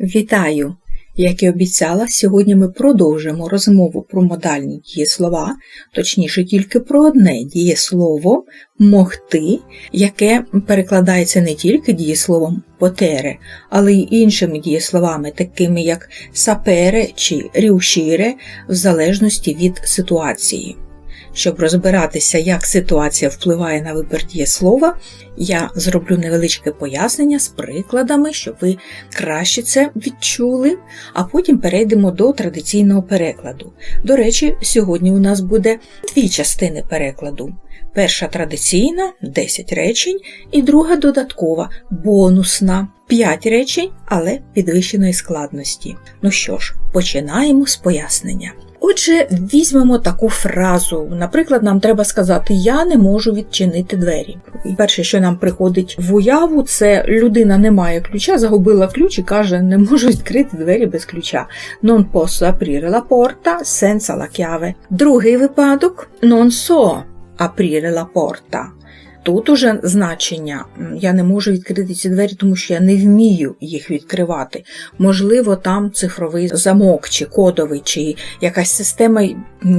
Вітаю! Як і обіцяла, сьогодні ми продовжимо розмову про модальні дієслова, точніше тільки про одне дієслово могти, яке перекладається не тільки дієсловом потере, але й іншими дієсловами, такими як сапере чи ріушіре, в залежності від ситуації. Щоб розбиратися, як ситуація впливає на вибір дієслова, я зроблю невеличке пояснення з прикладами, щоб ви краще це відчули, а потім перейдемо до традиційного перекладу. До речі, сьогодні у нас буде дві частини перекладу. Перша традиційна 10 речень, і друга додаткова, бонусна 5 речень, але підвищеної складності. Ну що ж, починаємо з пояснення. Отже, візьмемо таку фразу. Наприклад, нам треба сказати Я не можу відчинити двері. Перше, що нам приходить в уяву, це людина не має ключа, загубила ключ і каже, не можу відкрити двері без ключа. Non posso aprire la porta senza la chiave. Другий випадок non so aprire la porta. Тут уже значення я не можу відкрити ці двері, тому що я не вмію їх відкривати. Можливо, там цифровий замок, чи кодовий, чи якась система,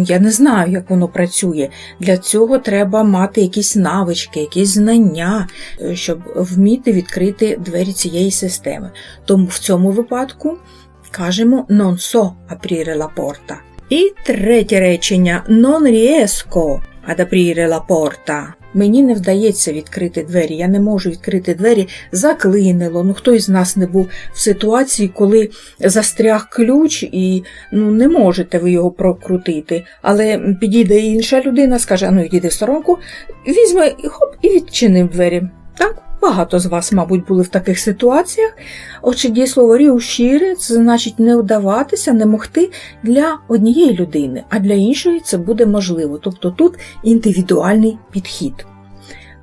я не знаю, як воно працює. Для цього треба мати якісь навички, якісь знання, е, щоб вміти відкрити двері цієї системи. Тому в цьому випадку кажемо non so aprire la porta. І третє речення non riesco ad aprire la porta. Мені не вдається відкрити двері, я не можу відкрити двері, заклинило. Ну хто із нас не був в ситуації, коли застряг ключ і ну, не можете ви його прокрутити. Але підійде інша людина, скаже, а ну йди сторонку, візьме хоп, і відчинив двері. Так? Багато з вас, мабуть, були в таких ситуаціях. Отже, дієслово ріушіри це значить не вдаватися, не могти для однієї людини, а для іншої це буде можливо. Тобто тут індивідуальний підхід.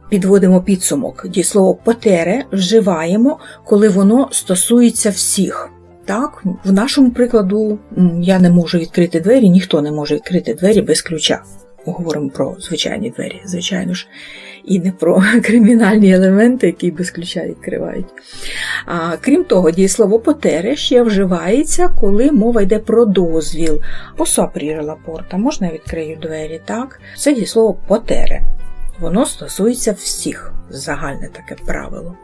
Підводимо підсумок. Дієслово потере вживаємо, коли воно стосується всіх. Так, В нашому прикладу я не можу відкрити двері, ніхто не може відкрити двері без ключа. Говоримо про звичайні двері, звичайно ж і не про кримінальні елементи, які без ключа відкривають. А, Крім того, дієслово потере ще вживається, коли мова йде про дозвіл. Осапрірила порта, можна відкрию двері, так? Це дієслово потере. Воно стосується всіх, загальне таке правило.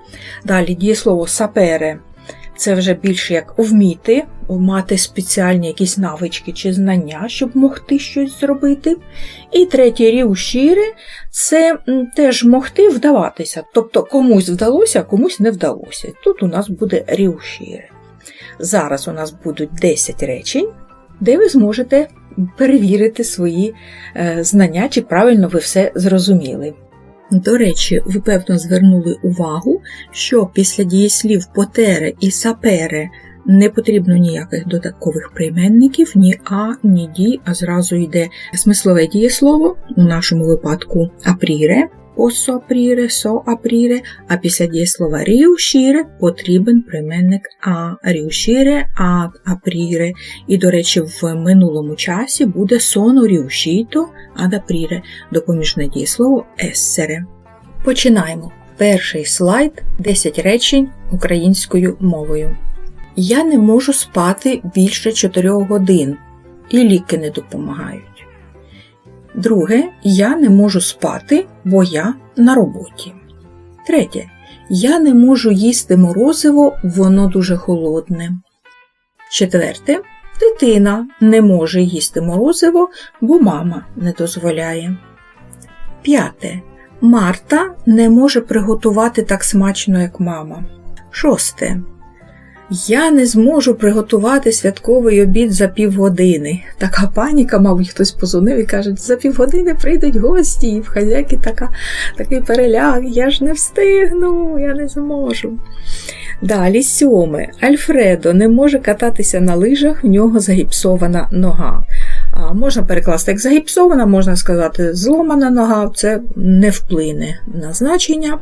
Далі дієслово сапере це вже більше як вміти, мати спеціальні якісь навички чи знання, щоб могти щось зробити. І третє ріушіри це теж могти вдаватися. Тобто комусь вдалося, а комусь не вдалося. Тут у нас буде ріушіри. Зараз у нас будуть 10 речень, де ви зможете перевірити свої е, знання, чи правильно ви все зрозуміли. До речі, ви певно звернули увагу, що після дієслів потере і сапере не потрібно ніяких додаткових прийменників, ні а, ні ді, а зразу йде смислове дієслово, у нашому випадку апріре, posso aprire, so aprire, а після дієслова riuscire потрібен прийменник а, riuscire, ad aprire. І, до речі, в минулому часі буде sono riuscito ad aprire, допоміжне дієслово essere. Починаємо. Перший слайд 10 речень українською мовою. Я не можу спати більше 4 годин, і ліки не допомагають. Друге, я не можу спати, бо я на роботі. Третє. Я не можу їсти морозиво, воно дуже холодне. Четверте. Дитина не може їсти морозиво, бо мама не дозволяє. П'яте. Марта не може приготувати так смачно, як мама. Шосте. Я не зможу приготувати святковий обід за півгодини. Така паніка, мабуть, хтось позвонив і каже, за півгодини прийдуть гості, і в хазяйки така, такий переляг, я ж не встигну, я не зможу. Далі сьоме. Альфредо не може кататися на лижах, в нього загіпсована нога. А Можна перекласти як загіпсована, можна сказати, зломана нога, це не вплине на значення.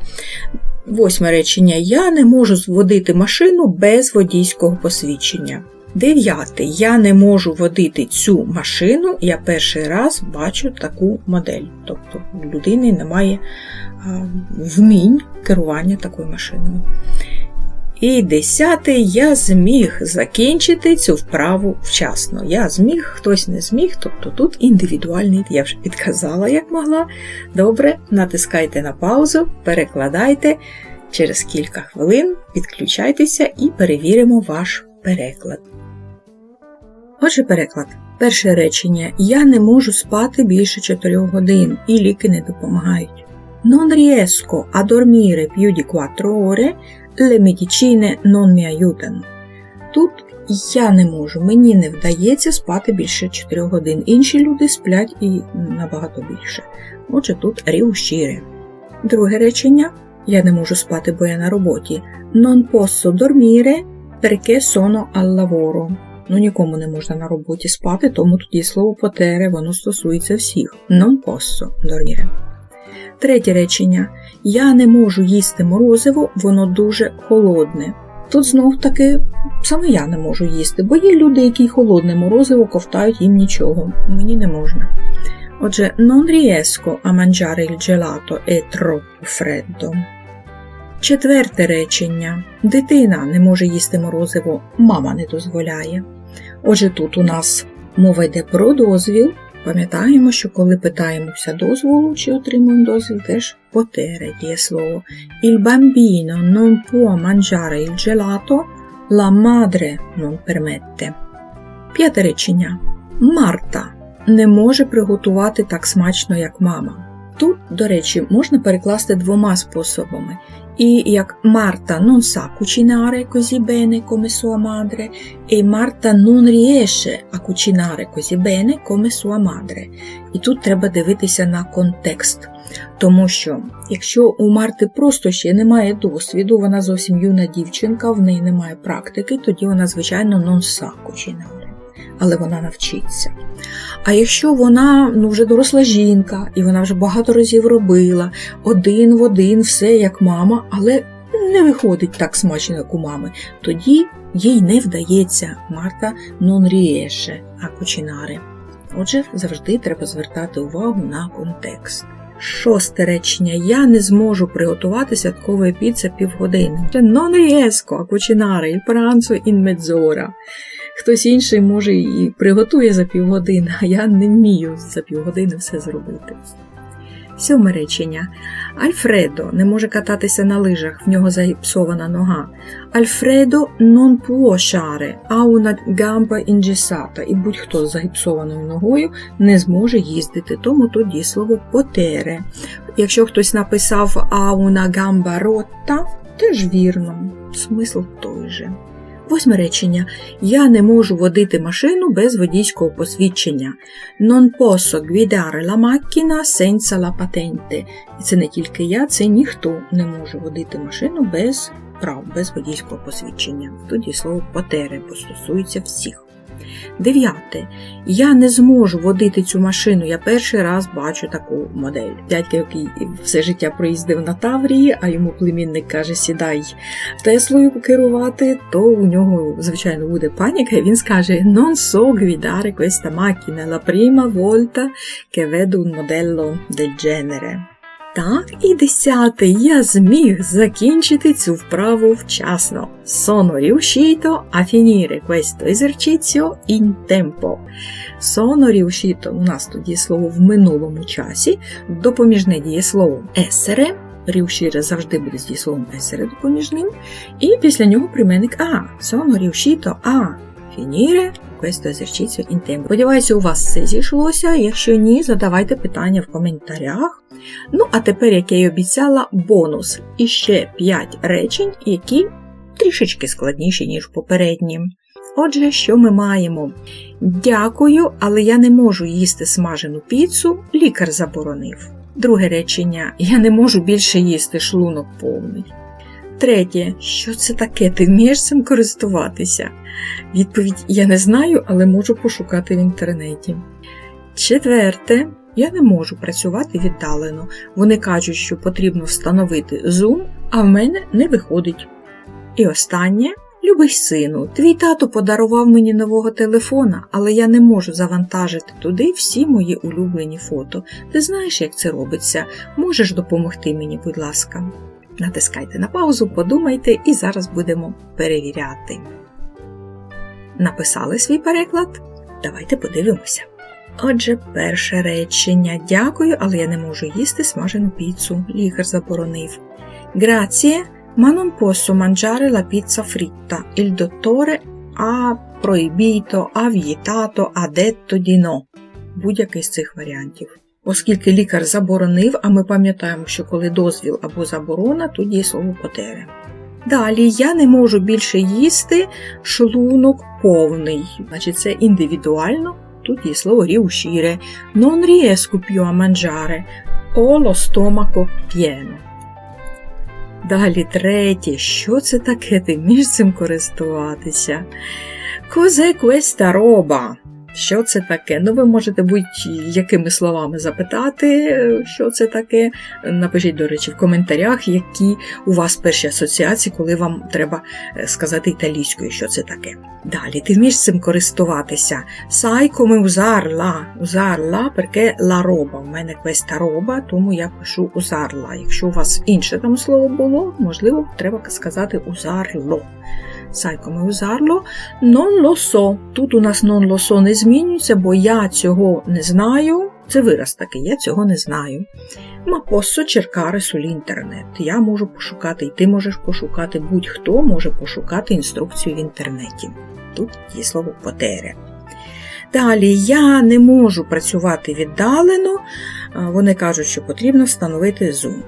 Восьме речення. Я не можу водити машину без водійського посвідчення. Дев'яте. Я не можу водити цю машину. Я перший раз бачу таку модель. Тобто у людини немає вмінь керування такою машиною. І десятий я зміг закінчити цю вправу вчасно. Я зміг, хтось не зміг, тобто тут індивідуальний, я вже підказала, як могла. Добре, натискайте на паузу, перекладайте. Через кілька хвилин підключайтеся і перевіримо ваш переклад. Отже, переклад. Перше речення. Я не можу спати більше 4 годин і ліки не допомагають. Non riesco a dormire più di 4 ore, le medicine non mi aiutano. Тут я не можу, мені не вдається спати більше 4 годин. Інші люди сплять і набагато більше. Отже, тут riuscire. Друге речення. Я не можу спати, бо я на роботі. Non posso dormire perché sono al lavoro. Ну, нікому не можна на роботі спати, тому тоді слово потере, воно стосується всіх. Non posso dormire. Третє речення. Я не можу їсти морозиво, воно дуже холодне. Тут знов таки саме я не можу їсти, бо є люди, які холодне морозиво ковтають їм нічого. Мені не можна. Отже, non riesco a mangiare il gelato, è troppo freddo. Четверте речення. Дитина не може їсти морозиво, мама не дозволяє. Отже, тут у нас мова йде про дозвіл. Пам'ятаємо, що коли питаємося дозволу чи отримуємо дозвіл, теж потере дієслово. Il bambino non può mangiare il gelato, la madre non permette. П'яте речення. Марта не може приготувати так смачно, як мама. Тут, до речі, можна перекласти двома способами. І як Marta non sa cucinare così bene come sua madre, e Marta non riesce a cucinare così bene come sua madre. І тут треба дивитися на контекст. Тому що, якщо у Марти просто ще немає досвіду, вона зовсім юна дівчинка, в неї немає практики, тоді вона, звичайно, non sa cucinare. Але вона навчиться. А якщо вона ну, вже доросла жінка, і вона вже багато разів робила один в один, все як мама, але не виходить так смачно, як у мами, тоді їй не вдається Марта riesce a cucinare. Отже, завжди треба звертати увагу на контекст. Шосте речення. Я не зможу приготувати святкової піци півгодини. Non riesco a cucinare il pranzo in mezz'ora. Хтось інший може і приготує за півгодини, а я не вмію за півгодини все зробити. Сьоме речення. Альфредо не може кататися на лижах, в нього загіпсована нога. Альфредо non può sciare, ha una gamba ingessata. І будь-хто з загіпсованою ногою не зможе їздити, тому тоді слово потере. Якщо хтось написав una gamba rotta, теж вірно, смисл той же. Восьме речення. Я не можу водити машину без водійського посвідчення. Non posso guidare la macchina senza la patente. І це не тільки я, це ніхто не може водити машину без прав, без водійського посвідчення. Тоді слово потере, бо стосується всіх. Дев'яте. Я не зможу водити цю машину. Я перший раз бачу таку модель. Дядька, який все життя проїздив на Таврії, а йому племінник каже, сідай Теслою керувати, то у нього, звичайно, буде паніка, і він скаже: Non so guidare questa macchina, la prima volta che vedo un modello del genere. Так, і десятий я зміг закінчити цю вправу вчасно. Sono riuscito a finire questo esercizio in tempo. Sono riuscito у нас тут дієслово в минулому часі, допоміжне дієслово essere. Riuscire завжди буде з дієсловом essere допоміжним. І після нього прийменник а. Sono riuscito a finire questo esercizio in tempo. Сподіваюся, у вас все зійшлося. Якщо ні, задавайте питання в коментарях. Ну, а тепер, як я й обіцяла, бонус. І ще 5 речень, які трішечки складніші, ніж попередні. Отже, що ми маємо? Дякую, але я не можу їсти смажену піцу, лікар заборонив. Друге речення: я не можу більше їсти шлунок повний. Третє, що це таке? Ти вмієш цим користуватися? Відповідь Я не знаю, але можу пошукати в інтернеті. Четверте, я не можу працювати віддалено. Вони кажуть, що потрібно встановити Zoom, а в мене не виходить. І останнє. Любий сину, твій тато подарував мені нового телефона, але я не можу завантажити туди всі мої улюблені фото. Ти знаєш, як це робиться? Можеш допомогти мені, будь ласка. Натискайте на паузу, подумайте і зараз будемо перевіряти. Написали свій переклад? Давайте подивимося. Отже, перше речення. Дякую, але я не можу їсти смажену піцу. Лікар заборонив. Grazie, ma non posso mangiare la pizza fritta. Il dottore ha proibito, ha vietato, ha detto di no. Будь-який з цих варіантів. Оскільки лікар заборонив, а ми пам'ятаємо, що коли дозвіл або заборона, тут є слово потере. Далі я не можу більше їсти шлунок повний. Значить, це індивідуально. Тут є слово riuscire. Non riesco più a mangiare. Ho lo stomaco pieno. Далі третє. Що це таке? Ти вмієш цим користуватися? Cos'è questa roba? Що це таке? Ну, ви можете будь-якими словами запитати, що це таке. Напишіть, до речі, в коментарях, які у вас перші асоціації, коли вам треба сказати італійською, що це таке. Далі, ти вмієш цим користуватися. Sai come usarla. Usarla, perché la roba. У мене questa roba, тому я пишу usarla. Якщо у вас інше там слово було, можливо, треба сказати usarlo. Sai come usarlo? Non lo. Тут у нас non lo не змінюється, бо я цього не знаю. Це вираз такий, я цього не знаю. Ma posso cercare sull'internet. Я можу пошукати, і ти можеш пошукати, будь-хто може пошукати інструкцію в інтернеті. Тут є слово потеря. Далі я не можу працювати віддалено. Вони кажуть, що потрібно встановити Zoom.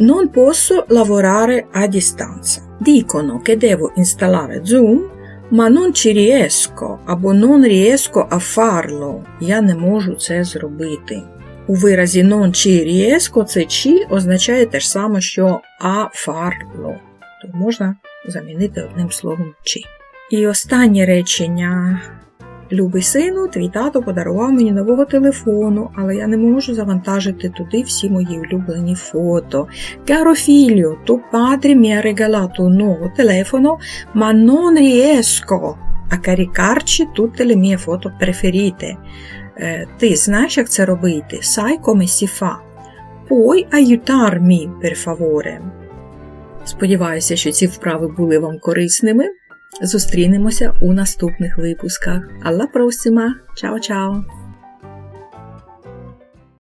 Non posso lavorare a distanza. Dicono che devo installare Zoom, ma non ci riesco або non riesco a farlo. Я не можу це зробити. У виразі non ci riesco це «ci» означає те ж саме, що a farlo. То можна замінити одним словом «ci». І останнє речення. Любий сину, твій тато подарував мені нового телефону, але я не можу завантажити туди всі мої улюблені фото. Caro figlio, tuo padre mi ha regalato un nuovo telefono, ma non riesco a caricarci tutte. Ти знаєш, як це робити? Sai come si fa? Puoi aiutarmi, per? Сподіваюся, що ці вправи були вам корисними. Зустрінемося у наступних випусках. Prossima! Ciao ciao!